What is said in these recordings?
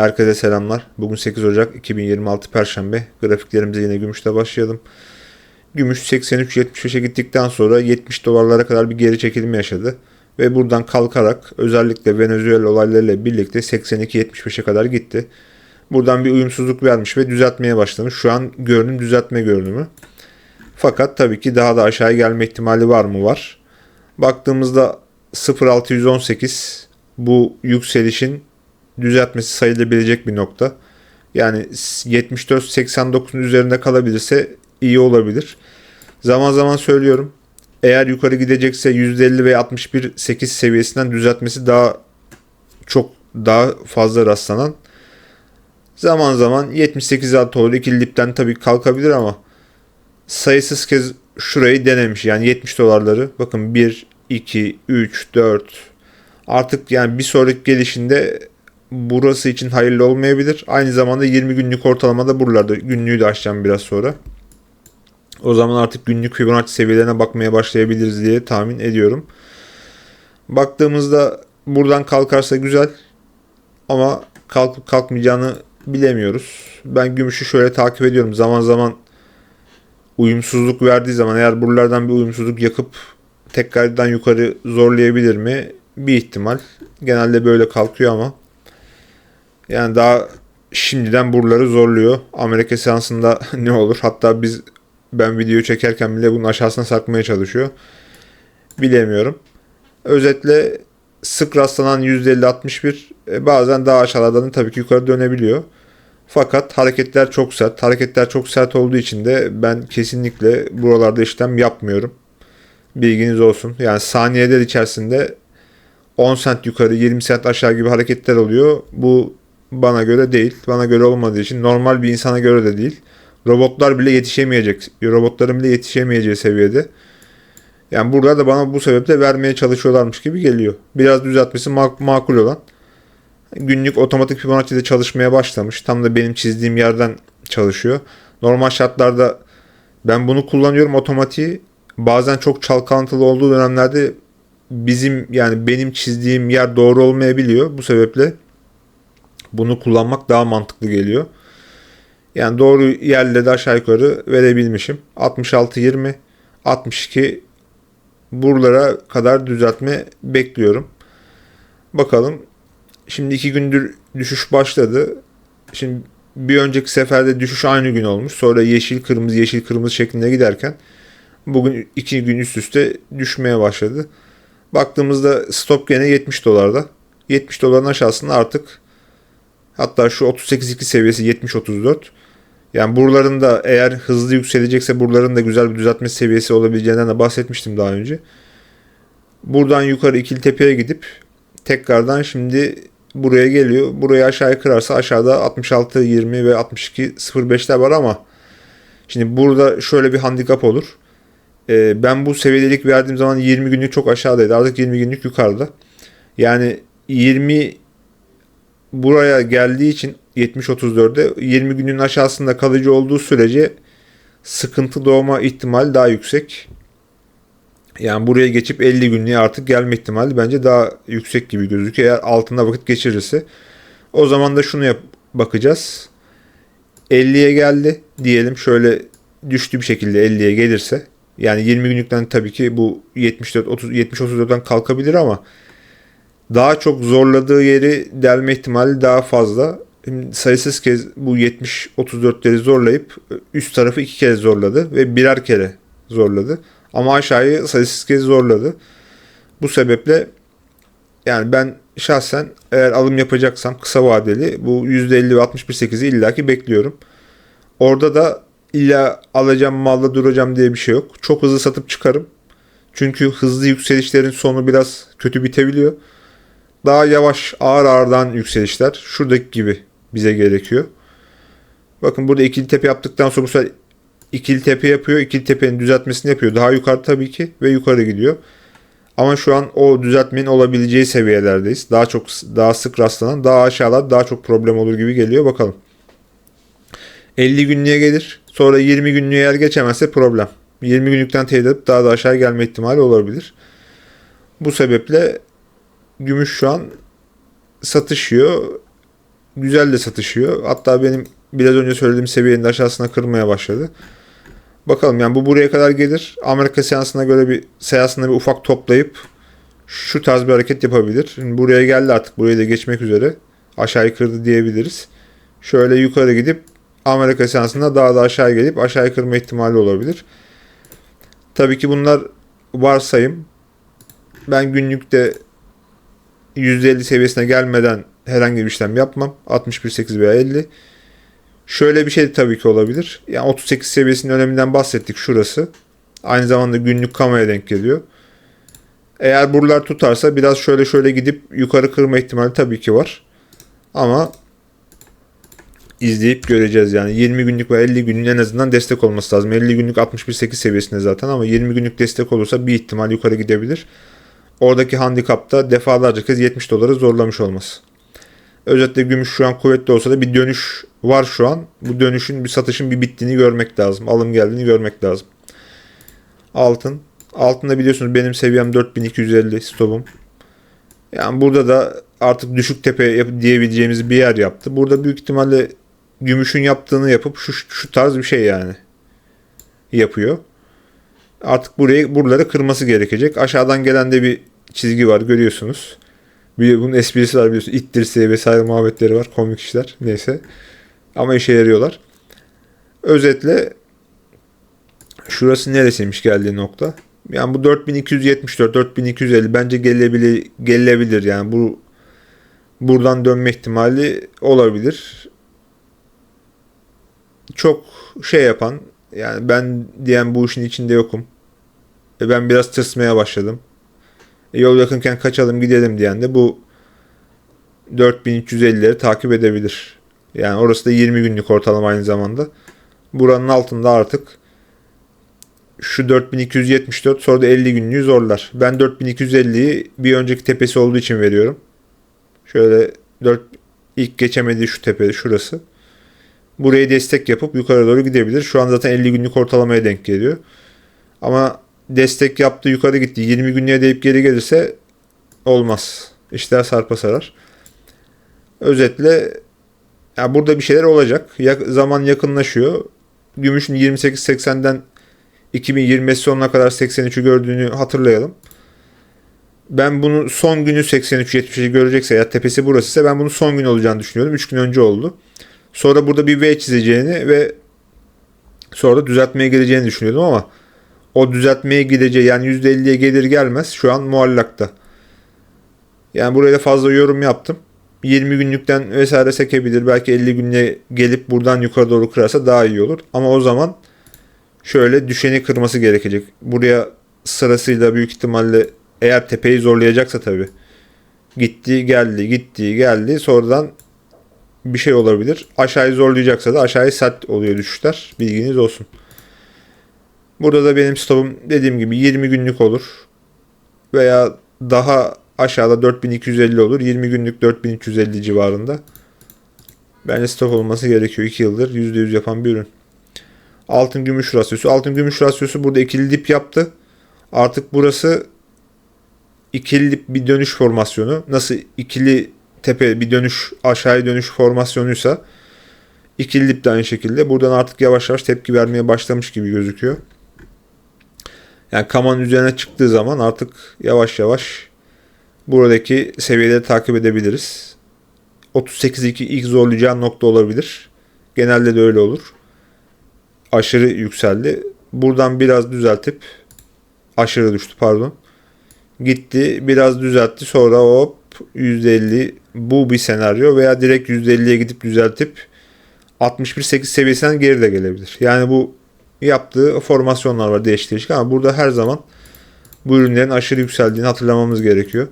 Herkese selamlar. Bugün 8 Ocak 2026 Perşembe. Grafiklerimize yine gümüşle başlayalım. Gümüş 83-75'e gittikten sonra 70 dolarlara kadar bir geri çekilme yaşadı. Ve buradan kalkarak özellikle Venezuela olaylarıyla birlikte 82-75'e kadar gitti. Buradan bir uyumsuzluk vermiş ve düzeltmeye başlamış. Şu an görünüm düzeltme görünümü. Fakat tabii ki daha da aşağıya gelme ihtimali var mı? Var. Baktığımızda 0.618 bu yükselişin düzeltmesi sayılabilecek bir nokta. Yani 74-89'un üzerinde kalabilirse iyi olabilir. Zaman zaman söylüyorum. Eğer yukarı gidecekse %50 ve 61 8 seviyesinden düzeltmesi daha çok daha fazla rastlanan. Zaman zaman 78 alt doğru ikili dipten tabii kalkabilir ama sayısız kez şurayı denemiş. Yani 70 dolarları. Bakın 1, 2, 3, 4. Artık yani bir sonraki gelişinde burası için hayırlı olmayabilir. Aynı zamanda 20 günlük ortalamada buralarda günlüğü de açacağım biraz sonra. O zaman artık günlük Fibonacci seviyelerine bakmaya başlayabiliriz diye tahmin ediyorum. Baktığımızda buradan kalkarsa güzel ama kalkıp kalkmayacağını bilemiyoruz. Ben gümüşü şöyle takip ediyorum. Zaman zaman uyumsuzluk verdiği zaman eğer buralardan bir uyumsuzluk yakıp tekrardan yukarı zorlayabilir mi? Bir ihtimal. Genelde böyle kalkıyor ama yani daha şimdiden buraları zorluyor. Amerika seansında ne olur? Hatta biz ben video çekerken bile bunun aşağısına sakmaya çalışıyor. Bilemiyorum. Özetle sık rastlanan %50-61 e, bazen daha aşağılardan tabii ki yukarı dönebiliyor. Fakat hareketler çok sert. Hareketler çok sert olduğu için de ben kesinlikle buralarda işlem yapmıyorum. Bilginiz olsun. Yani saniyeler içerisinde 10 sent yukarı 20 sent aşağı gibi hareketler oluyor. Bu bana göre değil. Bana göre olmadığı için normal bir insana göre de değil. Robotlar bile yetişemeyecek. Robotların bile yetişemeyeceği seviyede. Yani burada da bana bu sebeple vermeye çalışıyorlarmış gibi geliyor. Biraz düzeltmesi mak- makul olan. Günlük otomatik Fibonacci'de çalışmaya başlamış. Tam da benim çizdiğim yerden çalışıyor. Normal şartlarda ben bunu kullanıyorum otomatiği. Bazen çok çalkantılı olduğu dönemlerde bizim yani benim çizdiğim yer doğru olmayabiliyor. Bu sebeple bunu kullanmak daha mantıklı geliyor. Yani doğru yerle de aşağı yukarı verebilmişim. 66-20, 62 buralara kadar düzeltme bekliyorum. Bakalım. Şimdi iki gündür düşüş başladı. Şimdi bir önceki seferde düşüş aynı gün olmuş. Sonra yeşil kırmızı yeşil kırmızı şeklinde giderken bugün iki gün üst üste düşmeye başladı. Baktığımızda stop gene 70 dolarda. 70 doların aşağısında artık Hatta şu 38.2 seviyesi 70-34. Yani buraların da eğer hızlı yükselecekse buraların da güzel bir düzeltme seviyesi olabileceğinden de bahsetmiştim daha önce. Buradan yukarı ikili tepeye gidip tekrardan şimdi buraya geliyor. Burayı aşağıya kırarsa aşağıda 66-20 ve 62-05'ler var ama şimdi burada şöyle bir handikap olur. Ee, ben bu seviyelik verdiğim zaman 20 günlük çok aşağıdaydı. Artık 20 günlük yukarıda. Yani 20 buraya geldiği için 70-34'de 20 günün aşağısında kalıcı olduğu sürece sıkıntı doğma ihtimali daha yüksek. Yani buraya geçip 50 günlüğe artık gelme ihtimali bence daha yüksek gibi gözüküyor. Eğer altında vakit geçirirse. O zaman da şunu yap bakacağız. 50'ye geldi diyelim şöyle düştü bir şekilde 50'ye gelirse. Yani 20 günlükten tabii ki bu 74 30 70 34'ten kalkabilir ama daha çok zorladığı yeri delme ihtimali daha fazla. Sayısız kez bu 70-34'leri zorlayıp üst tarafı iki kez zorladı ve birer kere zorladı. Ama aşağıyı sayısız kez zorladı. Bu sebeple yani ben şahsen eğer alım yapacaksam kısa vadeli bu %50 ve 61.8'i illaki bekliyorum. Orada da illa alacağım malda duracağım diye bir şey yok. Çok hızlı satıp çıkarım. Çünkü hızlı yükselişlerin sonu biraz kötü bitebiliyor daha yavaş ağır ağırdan yükselişler şuradaki gibi bize gerekiyor. Bakın burada ikili tepe yaptıktan sonra bu sefer ikili tepe yapıyor. İkili tepenin düzeltmesini yapıyor. Daha yukarı tabii ki ve yukarı gidiyor. Ama şu an o düzeltmenin olabileceği seviyelerdeyiz. Daha çok daha sık rastlanan, daha aşağılar daha çok problem olur gibi geliyor. Bakalım. 50 günlüğe gelir. Sonra 20 günlüğe eğer geçemezse problem. 20 günlükten teyit edip daha da aşağı gelme ihtimali olabilir. Bu sebeple gümüş şu an satışıyor. güzel de satışıyor. Hatta benim biraz önce söylediğim seviyenin aşağısına kırmaya başladı. Bakalım yani bu buraya kadar gelir. Amerika seansına göre bir seansında bir ufak toplayıp şu tarz bir hareket yapabilir. Şimdi buraya geldi artık. Buraya da geçmek üzere. Aşağıyı kırdı diyebiliriz. Şöyle yukarı gidip Amerika seansında daha da aşağı gelip aşağıyı kırma ihtimali olabilir. Tabii ki bunlar varsayım. Ben günlükte %50 seviyesine gelmeden herhangi bir işlem yapmam. 61.8 veya 50. Şöyle bir şey tabii ki olabilir. Yani 38 seviyesinin öneminden bahsettik şurası. Aynı zamanda günlük kamaya denk geliyor. Eğer buralar tutarsa biraz şöyle şöyle gidip yukarı kırma ihtimali tabii ki var. Ama izleyip göreceğiz yani. 20 günlük ve 50 günün en azından destek olması lazım. 50 günlük 61.8 seviyesinde zaten ama 20 günlük destek olursa bir ihtimal yukarı gidebilir. Oradaki handikapta defalarca kez 70 doları zorlamış olması. Özetle gümüş şu an kuvvetli olsa da bir dönüş var şu an. Bu dönüşün bir satışın bir bittiğini görmek lazım. Alım geldiğini görmek lazım. Altın. Altında biliyorsunuz benim seviyem 4250 stopum. Yani burada da artık düşük tepe diyebileceğimiz bir yer yaptı. Burada büyük ihtimalle gümüşün yaptığını yapıp şu, şu tarz bir şey yani yapıyor. Artık burayı buraları kırması gerekecek. Aşağıdan gelen de bir çizgi var görüyorsunuz. Bir, bunun esprisi var biliyorsunuz. İt dirseği vesaire muhabbetleri var. Komik işler. Neyse. Ama işe yarıyorlar. Özetle şurası neresiymiş geldiği nokta. Yani bu 4274, 4250 bence gelebilir, gelebilir. Yani bu buradan dönme ihtimali olabilir. Çok şey yapan yani ben diyen bu işin içinde yokum. E ben biraz tırsmaya başladım. E yol yakınken kaçalım gidelim diyen de bu 4350'leri takip edebilir. Yani orası da 20 günlük ortalama aynı zamanda. Buranın altında artık şu 4274 sonra da 50 günlüğü zorlar. Ben 4250'yi bir önceki tepesi olduğu için veriyorum. Şöyle 4 ilk geçemediği şu tepe şurası. Burayı destek yapıp yukarı doğru gidebilir. Şu an zaten 50 günlük ortalamaya denk geliyor. Ama destek yaptı yukarı gitti. 20 günlüğe deyip geri gelirse olmaz. İşler sarpa sarar. Özetle ya burada bir şeyler olacak. Ya, zaman yakınlaşıyor. Gümüşün 28.80'den 2020 sonuna kadar 83'ü gördüğünü hatırlayalım. Ben bunu son günü 83-70'i görecekse ya tepesi burası ise ben bunu son gün olacağını düşünüyorum. 3 gün önce oldu. Sonra burada bir V çizeceğini ve sonra da düzeltmeye geleceğini düşünüyordum ama o düzeltmeye gideceği yani %50'ye gelir gelmez şu an muallakta. Yani buraya da fazla yorum yaptım. 20 günlükten vesaire sekebilir. Belki 50 günlüğe gelip buradan yukarı doğru kırarsa daha iyi olur. Ama o zaman şöyle düşeni kırması gerekecek. Buraya sırasıyla büyük ihtimalle eğer tepeyi zorlayacaksa tabii. Gitti geldi gitti geldi sonradan bir şey olabilir. Aşağıyı zorlayacaksa da aşağıya sert oluyor düşüşler. Bilginiz olsun. Burada da benim stopum dediğim gibi 20 günlük olur. Veya daha aşağıda 4250 olur. 20 günlük 4350 civarında. Bence stop olması gerekiyor. 2 yıldır %100 yapan bir ürün. Altın gümüş rasyosu. Altın gümüş rasyosu burada ikili dip yaptı. Artık burası ikili dip bir dönüş formasyonu. Nasıl ikili tepe bir dönüş aşağıya dönüş formasyonuysa ikili dip de aynı şekilde. Buradan artık yavaş yavaş tepki vermeye başlamış gibi gözüküyor. Yani kaman üzerine çıktığı zaman artık yavaş yavaş buradaki seviyeleri takip edebiliriz. 38.2 ilk zorlayacağı nokta olabilir. Genelde de öyle olur. Aşırı yükseldi. Buradan biraz düzeltip aşırı düştü pardon. Gitti biraz düzeltti sonra hop %50 bu bir senaryo veya direkt %50'ye gidip düzeltip 61.8 seviyesinden geri de gelebilir. Yani bu yaptığı formasyonlar var değişik değişik ama burada her zaman bu ürünlerin aşırı yükseldiğini hatırlamamız gerekiyor.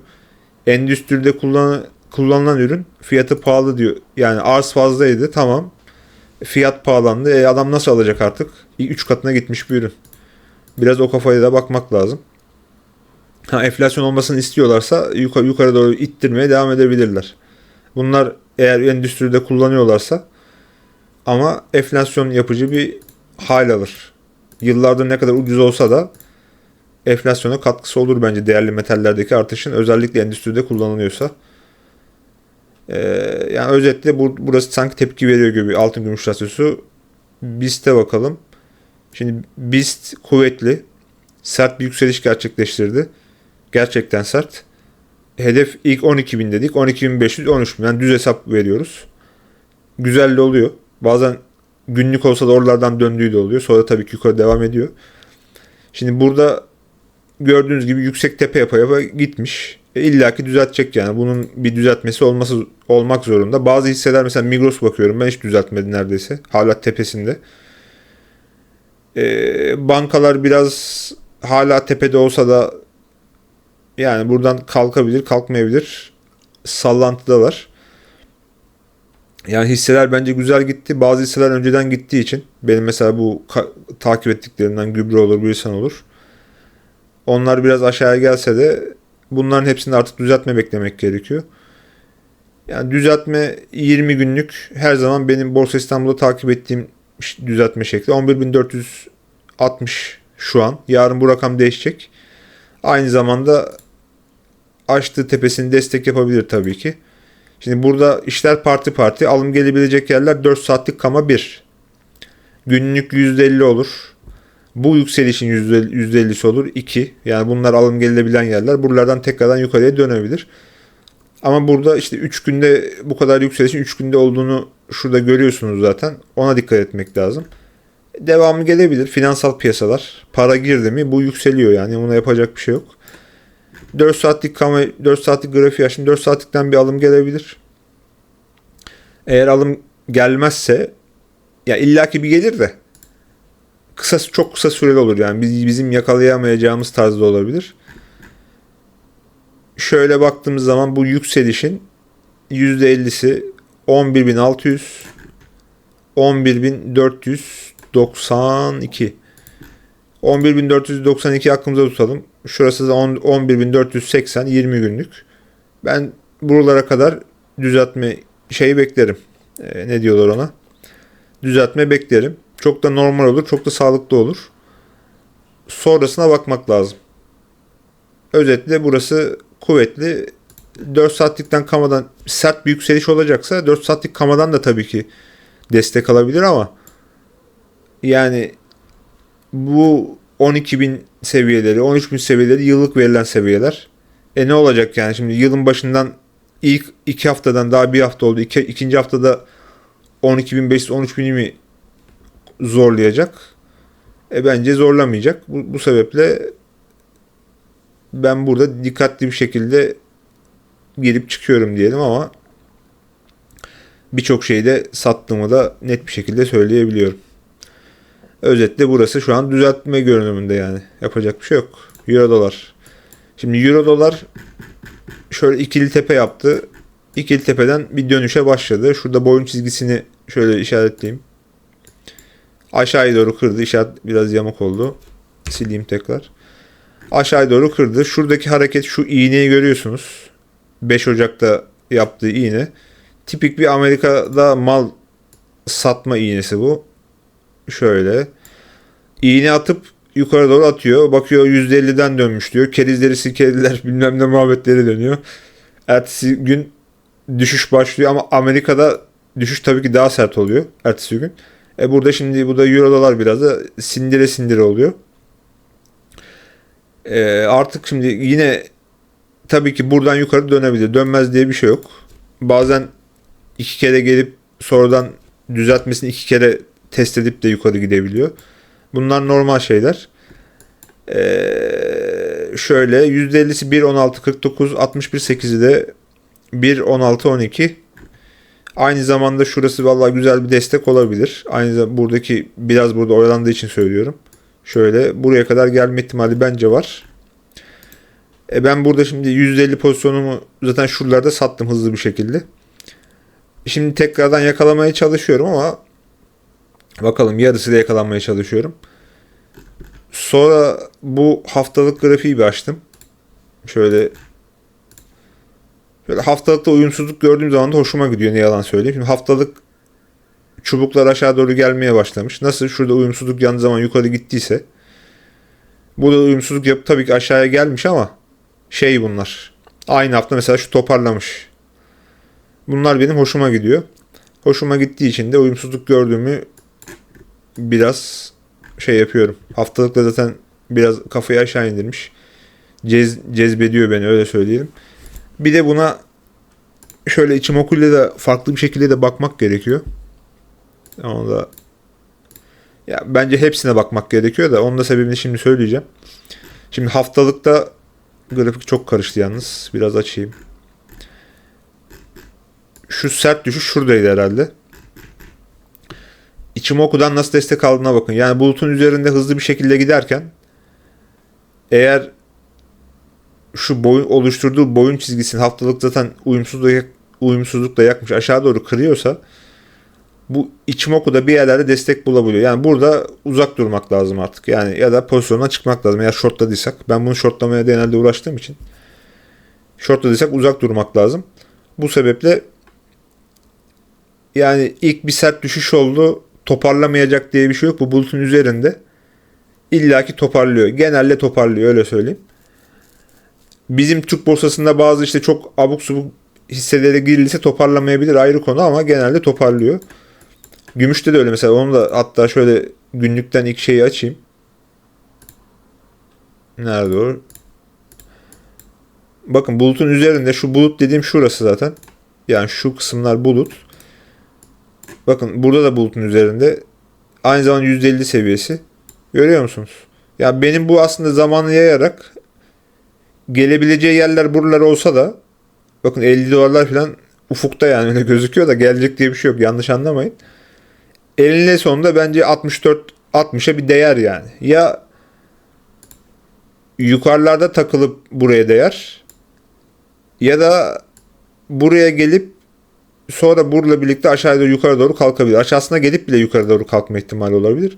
Endüstride kullan, kullanılan ürün fiyatı pahalı diyor. Yani arz fazlaydı tamam. Fiyat pahalandı. E adam nasıl alacak artık? 3 katına gitmiş bir ürün. Biraz o kafaya da bakmak lazım. Ha, enflasyon olmasını istiyorlarsa yukarı, yukarı doğru ittirmeye devam edebilirler. Bunlar eğer endüstride kullanıyorlarsa ama enflasyon yapıcı bir hal alır. Yıllardır ne kadar ucuz olsa da enflasyona katkısı olur bence değerli metallerdeki artışın özellikle endüstride kullanılıyorsa. Ee, yani özetle bu, burası sanki tepki veriyor gibi altın gümüş rasyosu. BIST'e bakalım. Şimdi BIST kuvvetli. Sert bir yükseliş gerçekleştirdi. Gerçekten sert. Hedef ilk 12.000 dedik. 12.500, 13.000. Yani düz hesap veriyoruz. Güzel de oluyor. Bazen günlük olsa da oralardan döndüğü de oluyor. Sonra tabii ki yukarı devam ediyor. Şimdi burada gördüğünüz gibi yüksek tepe yapa yapa gitmiş. E, İlla ki düzeltecek yani. Bunun bir düzeltmesi olması olmak zorunda. Bazı hisseler mesela Migros bakıyorum. Ben hiç düzeltmedi neredeyse. Hala tepesinde. E, bankalar biraz hala tepede olsa da yani buradan kalkabilir, kalkmayabilir. Sallantıdalar. Yani hisseler bence güzel gitti. Bazı hisseler önceden gittiği için benim mesela bu takip ettiklerimden gübre olur, Bilsen olur. Onlar biraz aşağıya gelse de bunların hepsini artık düzeltme beklemek gerekiyor. Yani düzeltme 20 günlük her zaman benim Borsa İstanbul'da takip ettiğim düzeltme şekli. 11.460 şu an. Yarın bu rakam değişecek. Aynı zamanda açtığı tepesini destek yapabilir tabii ki. Şimdi burada işler parti parti. Alım gelebilecek yerler 4 saatlik kama 1. Günlük %50 olur. Bu yükselişin %50'si olur 2. Yani bunlar alım gelebilen yerler. Buralardan tekrardan yukarıya dönebilir. Ama burada işte 3 günde bu kadar yükselişin 3 günde olduğunu şurada görüyorsunuz zaten. Ona dikkat etmek lazım. Devamı gelebilir. Finansal piyasalar. Para girdi mi bu yükseliyor yani. Buna yapacak bir şey yok. 4 saatlik kamera, 4 saatlik grafiği açtım. 4 saatlikten bir alım gelebilir. Eğer alım gelmezse ya illaki bir gelir de kısa çok kısa süreli olur yani biz, bizim yakalayamayacağımız tarzda olabilir. Şöyle baktığımız zaman bu yükselişin %50'si 11.600 11.492 11.492 aklımıza tutalım. Şurası da 11.480 20 günlük. Ben buralara kadar düzeltme şeyi beklerim. Ee, ne diyorlar ona? Düzeltme beklerim. Çok da normal olur, çok da sağlıklı olur. Sonrasına bakmak lazım. Özetle burası kuvvetli. 4 saatlikten kamadan sert bir yükseliş olacaksa 4 saatlik kamadan da tabii ki destek alabilir ama yani bu 12.000 seviyeleri, 13.000 seviyeleri yıllık verilen seviyeler. E ne olacak yani şimdi yılın başından ilk iki haftadan daha bir hafta oldu. İki, ikinci haftada 12.500 13.000 mi zorlayacak? E bence zorlamayacak. Bu, bu sebeple ben burada dikkatli bir şekilde girip çıkıyorum diyelim ama birçok şeyde sattığımı da net bir şekilde söyleyebiliyorum. Özetle burası şu an düzeltme görünümünde yani. Yapacak bir şey yok. Euro dolar. Şimdi Euro dolar şöyle ikili tepe yaptı. İkili tepeden bir dönüşe başladı. Şurada boyun çizgisini şöyle işaretleyeyim. Aşağıya doğru kırdı. İşaret biraz yamuk oldu. Sileyim tekrar. Aşağıya doğru kırdı. Şuradaki hareket şu iğneyi görüyorsunuz. 5 Ocak'ta yaptığı iğne. Tipik bir Amerika'da mal satma iğnesi bu. Şöyle. İğne atıp yukarı doğru atıyor. Bakıyor %50'den dönmüş diyor. Kerizleri sikeriler bilmem ne muhabbetleri dönüyor. Ertesi gün düşüş başlıyor ama Amerika'da düşüş tabii ki daha sert oluyor ertesi gün. E burada şimdi bu da euro dolar biraz da sindire sindire oluyor. E artık şimdi yine tabii ki buradan yukarı dönebilir. Dönmez diye bir şey yok. Bazen iki kere gelip sonradan düzeltmesini iki kere test edip de yukarı gidebiliyor. Bunlar normal şeyler. Ee, şöyle %50'si 1.16.49 61.8'i de 1.16.12 Aynı zamanda şurası vallahi güzel bir destek olabilir. Aynı zamanda buradaki biraz burada oyalandığı için söylüyorum. Şöyle buraya kadar gelme ihtimali bence var. E ben burada şimdi %50 pozisyonumu zaten şuralarda sattım hızlı bir şekilde. Şimdi tekrardan yakalamaya çalışıyorum ama bakalım yarısıyla yakalanmaya çalışıyorum. Sonra bu haftalık grafiği bir açtım. Şöyle Böyle haftalıkta uyumsuzluk gördüğüm zaman da hoşuma gidiyor ne yalan söyleyeyim. Şimdi haftalık çubuklar aşağı doğru gelmeye başlamış. Nasıl şurada uyumsuzluk yanı zaman yukarı gittiyse burada uyumsuzluk yapıp tabii ki aşağıya gelmiş ama şey bunlar. Aynı hafta mesela şu toparlamış. Bunlar benim hoşuma gidiyor. Hoşuma gittiği için de uyumsuzluk gördüğümü biraz şey yapıyorum. Haftalıkta zaten biraz kafayı aşağı indirmiş. Cez, cezbediyor beni öyle söyleyelim. Bir de buna şöyle içim okuyla da farklı bir şekilde de bakmak gerekiyor. Onu da ya bence hepsine bakmak gerekiyor da onun da sebebini şimdi söyleyeceğim. Şimdi haftalıkta grafik çok karıştı yalnız. Biraz açayım. Şu sert düşüş şuradaydı herhalde. Ichimoku'dan nasıl destek aldığına bakın. Yani bulutun üzerinde hızlı bir şekilde giderken eğer şu boyun oluşturduğu boyun çizgisini haftalık zaten uyumsuzlukla, uyumsuzlukla yakmış aşağı doğru kırıyorsa bu Ichimoku'da bir yerlerde destek bulabiliyor. Yani burada uzak durmak lazım artık. Yani ya da pozisyona çıkmak lazım. Eğer shortladıysak. Ben bunu shortlamaya genelde uğraştığım için. Shortladıysak uzak durmak lazım. Bu sebeple yani ilk bir sert düşüş oldu. Toparlamayacak diye bir şey yok. Bu bulutun üzerinde illaki toparlıyor. Genelde toparlıyor öyle söyleyeyim. Bizim Türk borsasında bazı işte çok abuk subuk hisselere girilirse toparlamayabilir ayrı konu ama genelde toparlıyor. Gümüşte de öyle mesela. Onu da hatta şöyle günlükten ilk şeyi açayım. Nerede o? Bakın bulutun üzerinde şu bulut dediğim şurası zaten. Yani şu kısımlar bulut. Bakın burada da bulutun üzerinde. Aynı zamanda %50 seviyesi. Görüyor musunuz? Ya benim bu aslında zamanı yayarak gelebileceği yerler buralar olsa da bakın 50 dolarlar falan ufukta yani öyle gözüküyor da gelecek diye bir şey yok. Yanlış anlamayın. Eninde sonunda bence 64 60'a bir değer yani. Ya yukarılarda takılıp buraya değer ya da buraya gelip sonra burla birlikte aşağıya doğru yukarı doğru kalkabilir. Aşağısına gelip bile yukarı doğru kalkma ihtimali olabilir.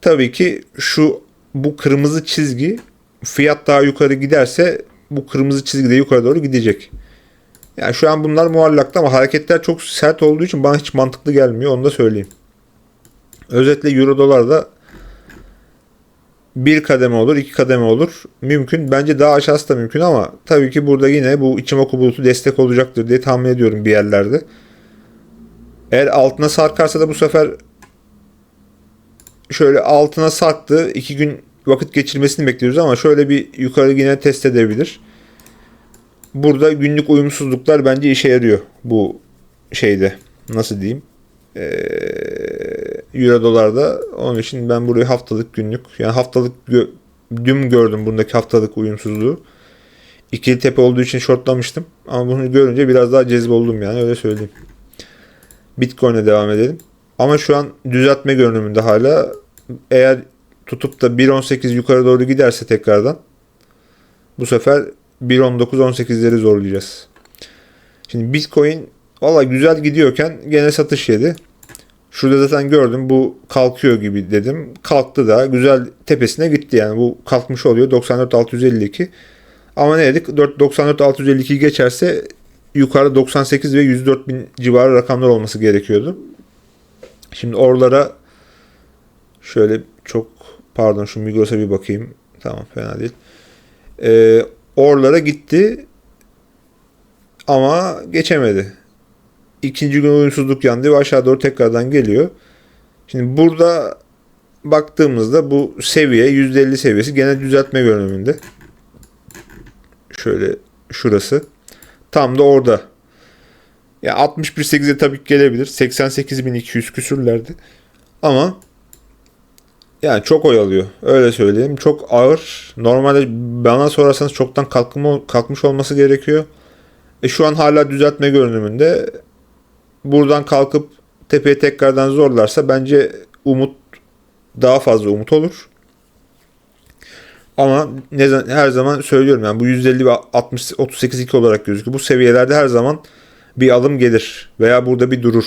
Tabii ki şu bu kırmızı çizgi fiyat daha yukarı giderse bu kırmızı çizgi de yukarı doğru gidecek. Yani şu an bunlar muallakta ama hareketler çok sert olduğu için bana hiç mantıklı gelmiyor. Onu da söyleyeyim. Özetle euro dolar da bir kademe olur, iki kademe olur. Mümkün. Bence daha aşağısı da mümkün ama tabii ki burada yine bu Ichimoku bulutu destek olacaktır diye tahmin ediyorum bir yerlerde. Eğer altına sarkarsa da bu sefer şöyle altına sarktı. iki gün vakit geçirmesini bekliyoruz ama şöyle bir yukarı yine test edebilir. Burada günlük uyumsuzluklar bence işe yarıyor bu şeyde. Nasıl diyeyim? Ee, Euro dolarda. Onun için ben burayı haftalık günlük yani haftalık gö- dün gördüm bundaki haftalık uyumsuzluğu. İkili tepe olduğu için shortlamıştım. Ama bunu görünce biraz daha cezbe oldum yani öyle söyleyeyim. Bitcoin'e devam edelim. Ama şu an düzeltme görünümünde hala. Eğer tutup da 1.18 yukarı doğru giderse tekrardan bu sefer 1.19-18'leri zorlayacağız. Şimdi Bitcoin valla güzel gidiyorken gene satış yedi. Şurada zaten gördüm bu kalkıyor gibi dedim. Kalktı da güzel tepesine gitti yani bu kalkmış oluyor 94.652. Ama ne dedik 94.652 geçerse yukarıda 98 ve 104 bin civarı rakamlar olması gerekiyordu. Şimdi oralara şöyle çok pardon şu Migros'a bir bakayım. Tamam fena değil. Ee, oralara gitti ama geçemedi. İkinci gün uyumsuzluk yandı ve aşağı doğru tekrardan geliyor. Şimdi burada baktığımızda bu seviye %50 seviyesi gene düzeltme görünümünde. Şöyle şurası. Tam da orada. Ya 61.8'e tabii ki gelebilir. 88.200 küsürlerdi. Ama yani çok oyalıyor. Öyle söyleyeyim. Çok ağır. Normalde bana sorarsanız çoktan kalkma, kalkmış olması gerekiyor. E şu an hala düzeltme görünümünde. Buradan kalkıp tepeye tekrardan zorlarsa bence umut daha fazla umut olur. Ama ne her zaman söylüyorum yani bu 150 ve 60 38 2 olarak gözüküyor. Bu seviyelerde her zaman bir alım gelir veya burada bir durur.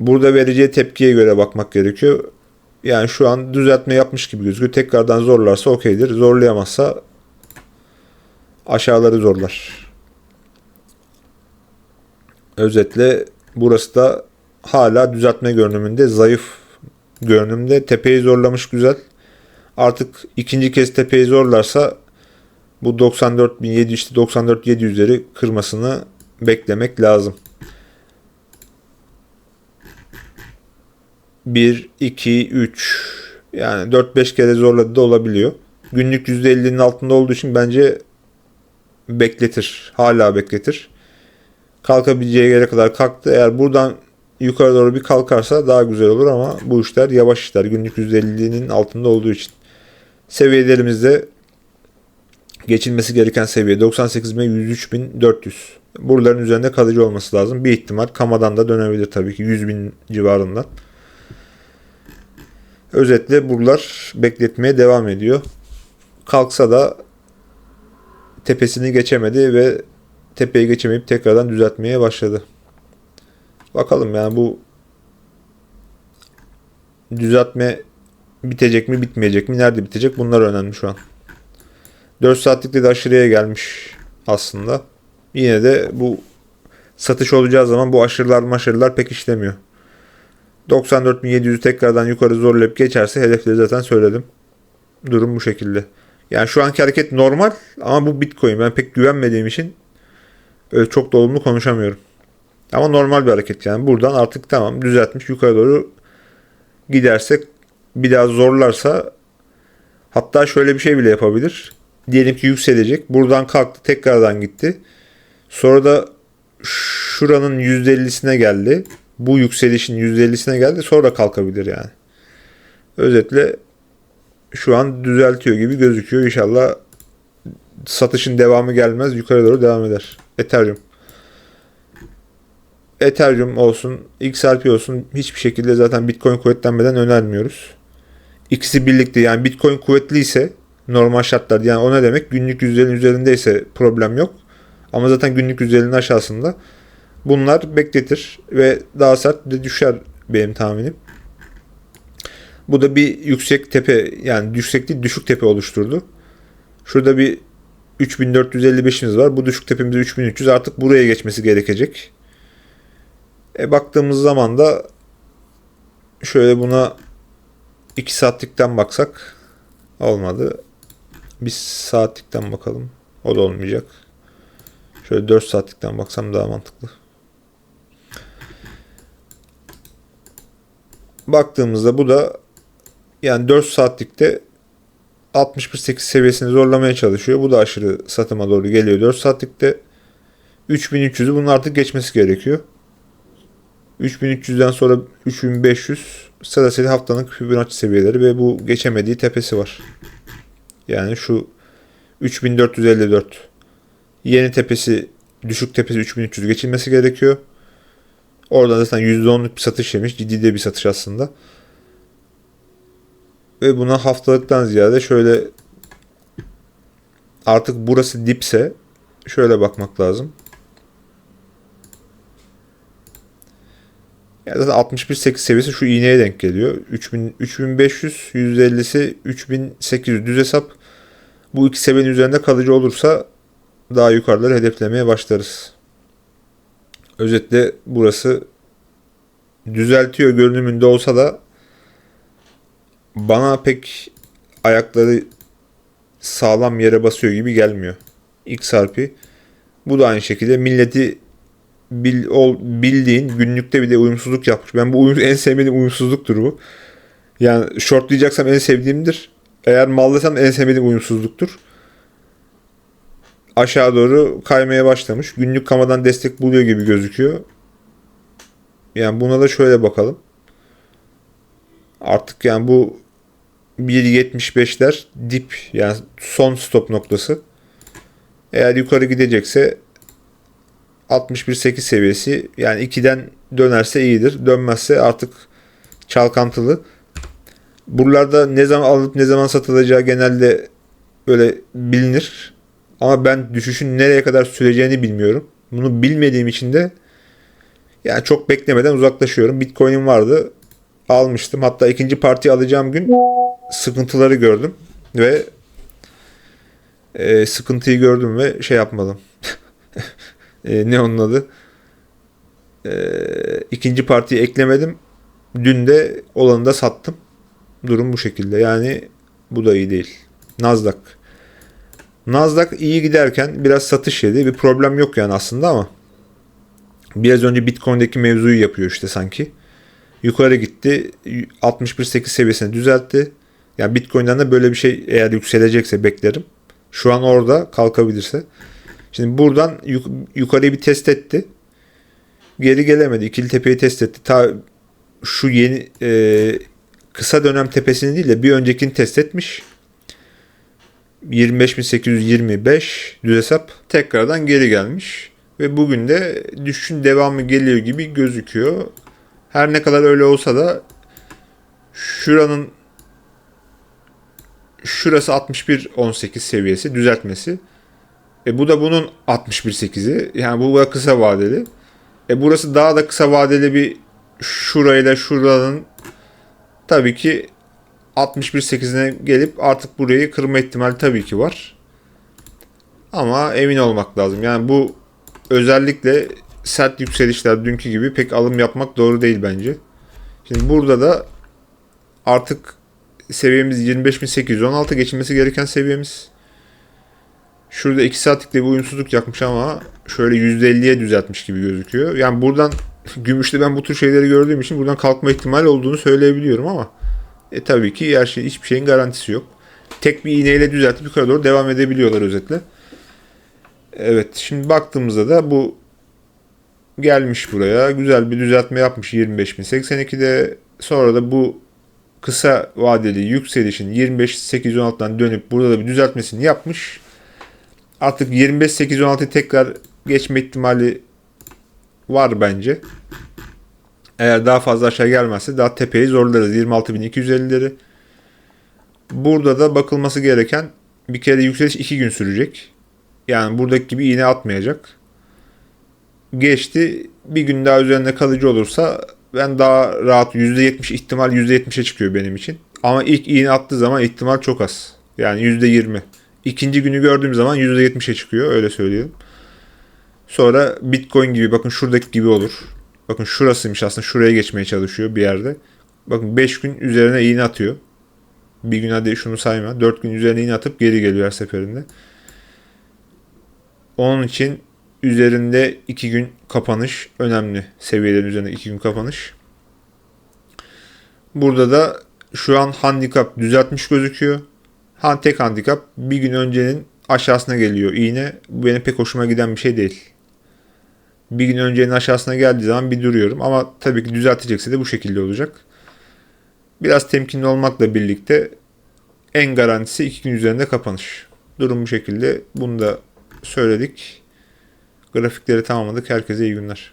Burada vereceği tepkiye göre bakmak gerekiyor. Yani şu an düzeltme yapmış gibi gözüküyor. Tekrardan zorlarsa okeydir. Zorlayamazsa aşağıları zorlar. Özetle burası da hala düzeltme görünümünde zayıf görünümde. Tepeyi zorlamış güzel. Artık ikinci kez tepeyi zorlarsa bu 94.700 işte 94.700'leri kırmasını beklemek lazım. 1, 2, 3 yani 4-5 kere zorladı da olabiliyor. Günlük %50'nin altında olduğu için bence bekletir. Hala bekletir. Kalkabileceği yere kadar kalktı. Eğer buradan yukarı doğru bir kalkarsa daha güzel olur ama bu işler yavaş işler. Günlük %50'nin altında olduğu için. Seviyelerimizde geçilmesi gereken seviye 98.000 Buraların üzerinde kalıcı olması lazım. Bir ihtimal kamadan da dönebilir tabii ki 100.000 civarından. Özetle buralar bekletmeye devam ediyor. Kalksa da tepesini geçemedi ve tepeyi geçemeyip tekrardan düzeltmeye başladı. Bakalım yani bu düzeltme bitecek mi bitmeyecek mi nerede bitecek bunlar önemli şu an. 4 saatlikte de aşırıya gelmiş aslında. Yine de bu satış olacağı zaman bu aşırılar maşırılar pek işlemiyor. 94.700'ü tekrardan yukarı zorlayıp geçerse hedefleri zaten söyledim. Durum bu şekilde. Yani şu anki hareket normal ama bu Bitcoin. Ben pek güvenmediğim için öyle çok da olumlu konuşamıyorum. Ama normal bir hareket yani. Buradan artık tamam düzeltmiş yukarı doğru gidersek bir daha zorlarsa hatta şöyle bir şey bile yapabilir. Diyelim ki yükselecek. Buradan kalktı tekrardan gitti. Sonra da şuranın %50'sine geldi. Bu yükselişin %50'sine geldi. Sonra kalkabilir yani. Özetle şu an düzeltiyor gibi gözüküyor. İnşallah satışın devamı gelmez. Yukarı doğru devam eder. Ethereum. Ethereum olsun, XRP olsun hiçbir şekilde zaten Bitcoin kuvvetlenmeden önermiyoruz. İkisi birlikte yani Bitcoin kuvvetliyse normal şartlarda yani o ne demek? Günlük yüzlerin üzerindeyse problem yok. Ama zaten günlük yüzlerin aşağısında bunlar bekletir ve daha sert de düşer benim tahminim. Bu da bir yüksek tepe yani yüksek düşük tepe oluşturdu. Şurada bir 3455'imiz var. Bu düşük tepemiz 3300 artık buraya geçmesi gerekecek. E baktığımız zaman da şöyle buna 2 saatlikten baksak olmadı. Bir saatlikten bakalım. O da olmayacak. Şöyle 4 saatlikten baksam daha mantıklı. Baktığımızda bu da yani 4 saatlikte 61.8 seviyesini zorlamaya çalışıyor. Bu da aşırı satıma doğru geliyor. 4 saatlikte 3300'ü bunun artık geçmesi gerekiyor. 3300'den sonra 3500 sırasıyla haftanın Fibonacci seviyeleri ve bu geçemediği tepesi var. Yani şu 3454 yeni tepesi düşük tepesi 3300 geçilmesi gerekiyor. Oradan zaten %10'luk bir satış yemiş. Ciddi de bir satış aslında. Ve buna haftalıktan ziyade şöyle artık burası dipse şöyle bakmak lazım. Yani zaten 61.8 seviyesi şu iğneye denk geliyor. 3000, 3500, %50'si 3800 düz hesap. Bu iki seviyenin üzerinde kalıcı olursa daha yukarıları hedeflemeye başlarız. Özetle burası düzeltiyor görünümünde olsa da bana pek ayakları sağlam yere basıyor gibi gelmiyor. XRP. Bu da aynı şekilde milleti bil, ol, bildiğin günlükte bile uyumsuzluk yapmış. Ben bu uyum, en sevmediğim uyumsuzluktur bu. Yani shortlayacaksam en sevdiğimdir. Eğer mallasam en sevmediğim uyumsuzluktur. Aşağı doğru kaymaya başlamış. Günlük kamadan destek buluyor gibi gözüküyor. Yani buna da şöyle bakalım. Artık yani bu 1.75'ler dip yani son stop noktası. Eğer yukarı gidecekse 61.8 seviyesi yani 2'den dönerse iyidir. Dönmezse artık çalkantılı. Buralarda ne zaman alıp ne zaman satılacağı genelde böyle bilinir. Ama ben düşüşün nereye kadar süreceğini bilmiyorum. Bunu bilmediğim için de yani çok beklemeden uzaklaşıyorum. Bitcoin'im vardı. Almıştım. Hatta ikinci parti alacağım gün sıkıntıları gördüm ve e, sıkıntıyı gördüm ve şey yapmadım. e, ne onun adı? E, ikinci partiyi eklemedim. Dün de olanı da sattım. Durum bu şekilde. Yani bu da iyi değil. Nasdaq. Nasdaq iyi giderken biraz satış yedi. Bir problem yok yani aslında ama Biraz önce Bitcoin'deki mevzuyu yapıyor işte sanki. Yukarı gitti. 61.8 seviyesini düzeltti. Yani Bitcoin'den de böyle bir şey eğer yükselecekse beklerim. Şu an orada kalkabilirse. Şimdi buradan yuk- yukarıyı bir test etti. Geri gelemedi. İkili tepeyi test etti. Ta şu yeni e, kısa dönem tepesini değil de bir öncekini test etmiş. 25.825 düz hesap tekrardan geri gelmiş. Ve bugün de düşüşün devamı geliyor gibi gözüküyor. Her ne kadar öyle olsa da şuranın şurası 61.18 seviyesi düzeltmesi. E bu da bunun 61.8'i. Yani bu da kısa vadeli. E burası daha da kısa vadeli bir şurayla şuranın tabii ki 61.8'ine gelip artık burayı kırma ihtimali tabii ki var. Ama emin olmak lazım. Yani bu özellikle sert yükselişler dünkü gibi pek alım yapmak doğru değil bence. Şimdi burada da artık seviyemiz 25.816 geçilmesi gereken seviyemiz. Şurada 2 saatlik bir uyumsuzluk yapmış ama şöyle %50'ye düzeltmiş gibi gözüküyor. Yani buradan gümüşte ben bu tür şeyleri gördüğüm için buradan kalkma ihtimali olduğunu söyleyebiliyorum ama e tabii ki her şey hiçbir şeyin garantisi yok. Tek bir iğneyle düzeltip yukarı doğru devam edebiliyorlar özetle. Evet şimdi baktığımızda da bu gelmiş buraya. Güzel bir düzeltme yapmış 25.082'de. Sonra da bu kısa vadeli yükselişin 25.816'dan dönüp burada da bir düzeltmesini yapmış. Artık 25.816'yı tekrar geçme ihtimali var bence. Eğer daha fazla aşağı gelmezse daha tepeyi zorlarız. 26.250'leri. Burada da bakılması gereken bir kere yükseliş 2 gün sürecek. Yani buradaki gibi iğne atmayacak. Geçti. Bir gün daha üzerinde kalıcı olursa ben daha rahat %70 ihtimal %70'e çıkıyor benim için. Ama ilk iğne attığı zaman ihtimal çok az. Yani %20. İkinci günü gördüğüm zaman %70'e çıkıyor öyle söyleyelim. Sonra Bitcoin gibi bakın şuradaki gibi olur. Bakın şurasıymış aslında şuraya geçmeye çalışıyor bir yerde. Bakın 5 gün üzerine iğne atıyor. Bir gün hadi şunu sayma. 4 gün üzerine iğne atıp geri geliyor her seferinde. Onun için üzerinde 2 gün kapanış önemli. Seviyelerin üzerinde 2 gün kapanış. Burada da şu an handikap düzeltmiş gözüküyor. Han tek handikap bir gün öncenin aşağısına geliyor iğne. Bu benim pek hoşuma giden bir şey değil. Bir gün öncenin aşağısına geldiği zaman bir duruyorum. Ama tabii ki düzeltecekse de bu şekilde olacak. Biraz temkinli olmakla birlikte en garantisi 2 gün üzerinde kapanış. Durum bu şekilde. Bunu da söyledik. Grafikleri tamamladık. Herkese iyi günler.